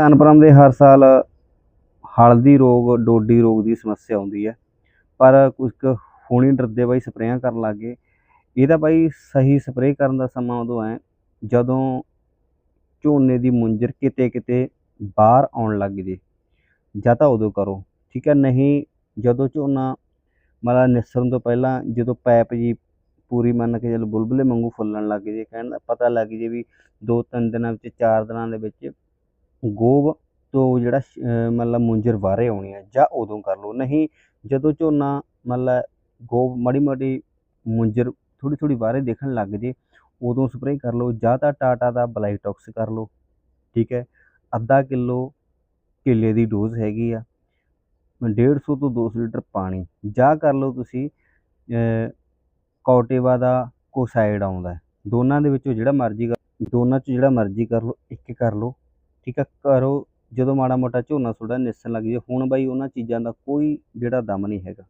ਧਨਪਰਮ ਦੇ ਹਰ ਸਾਲ ਹਲਦੀ ਰੋਗ, ਡੋਡੀ ਰੋਗ ਦੀ ਸਮੱਸਿਆ ਆਉਂਦੀ ਹੈ। ਪਰ ਕੁਝ ਕੁ ਹੁਣੀ ਡਰਦੇ ਬਾਈ ਸਪਰੇਆਂ ਕਰਨ ਲੱਗ ਗਏ। ਇਹਦਾ ਬਾਈ ਸਹੀ ਸਪਰੇਅ ਕਰਨ ਦਾ ਸਮਾਂ ਉਦੋਂ ਹੈ ਜਦੋਂ ਝੋਨੇ ਦੀ ਮੁੰਜਰ ਕਿਤੇ ਕਿਤੇ ਬਾਹਰ ਆਉਣ ਲੱਗ ਜੇ, ਜਾਂ ਤਾਂ ਉਦੋਂ ਕਰੋ, ਠੀਕ ਹੈ? ਨਹੀਂ, ਜਦੋਂ ਝੋਨਾ ਮਤਲਬ ਨਿਸਰਨ ਤੋਂ ਪਹਿਲਾਂ ਜਦੋਂ ਪੈਪ ਜੀ ਪੂਰੀ ਮੰਨ ਕੇ ਚੱਲ ਬੁਲਬੁਲੇ ਵਾਂਗੂ ਫੁੱਲਣ ਲੱਗ ਜੇ, ਕਹਿਣ ਦਾ ਪਤਾ ਲੱਗ ਜੇ ਵੀ ਦੋ ਤਿੰਨ ਦਿਨਾਂ ਵਿੱਚ, ਚਾਰ ਦਿਨਾਂ ਦੇ ਵਿੱਚ ਗੋਬ ਤੋਂ ਜਿਹੜਾ ਸ਼- ਮਤਲਬ ਮੁੰਜਰ ਵਾਰੇ ਆਉਣੀ ਹੈ ਜਾਂ ਉਦੋਂ ਕਰ ਲਓ। ਨਹੀਂ, ਜਦੋਂ ਝੋਨਾ ਮਤਲਬ ਗੋਬ ਮਾੜੀ ਮਾੜੀ ਮੁੰਜਰ ਥੋੜੀ ਥੋੜੀ ਵਾਰੇ ਦੇਖਣ ਲੱਗ ਜੇ, ਉਦੋਂ ਸਪਰੇਅ ਕਰ ਲਓ, ਜਾਂ ਤਾਂ ਟਾਟਾ ਦਾ ਬਲਾਈਟੌਕਸ ਕਰ ਲਓ, ਠੀਕ ਹੈ? ਅੱਧਾ ਕਿਲੋ ਕੇਲੇ ਦੀ ਡੋਜ਼ ਹੈਗੀ ਆ 150 ਤੋਂ 200 ਲੀਟਰ ਪਾਣੀ, ਜਾਂ ਕਰ ਲਓ ਤੁਸੀਂ, ਅਹ ਕੌਟੇਵਾ ਦਾ ਕੋਸਾਈਡ ਆਉਂਦਾ ਦੋਨਾਂ ਦੇ ਵਿੱਚੋਂ ਜਿਹੜਾ ਮਰਜ਼ੀ ਕਰ- ਦੋਨਾਂ 'ਚ ਜਿਹੜਾ ਮਰਜ਼ੀ ਕਰ ਲਓ, ਇੱਕ ਕਰ ਲਓ। ਠੀਕ ਆ ਕਰੋ ਜਦੋਂ ਮਾੜਾ ਮੋਟਾ ਝੋਨਾ ਤੁਹਾਡਾ ਨਿਸਣ ਲੱਗ ਜੇ ਹੁਣ ਬਾਈ ਉਹਨਾਂ ਚੀਜ਼ਾਂ ਦਾ ਕੋਈ ਜਿਹੜਾ ਦਮ ਨਹੀਂ ਹੈਗਾ।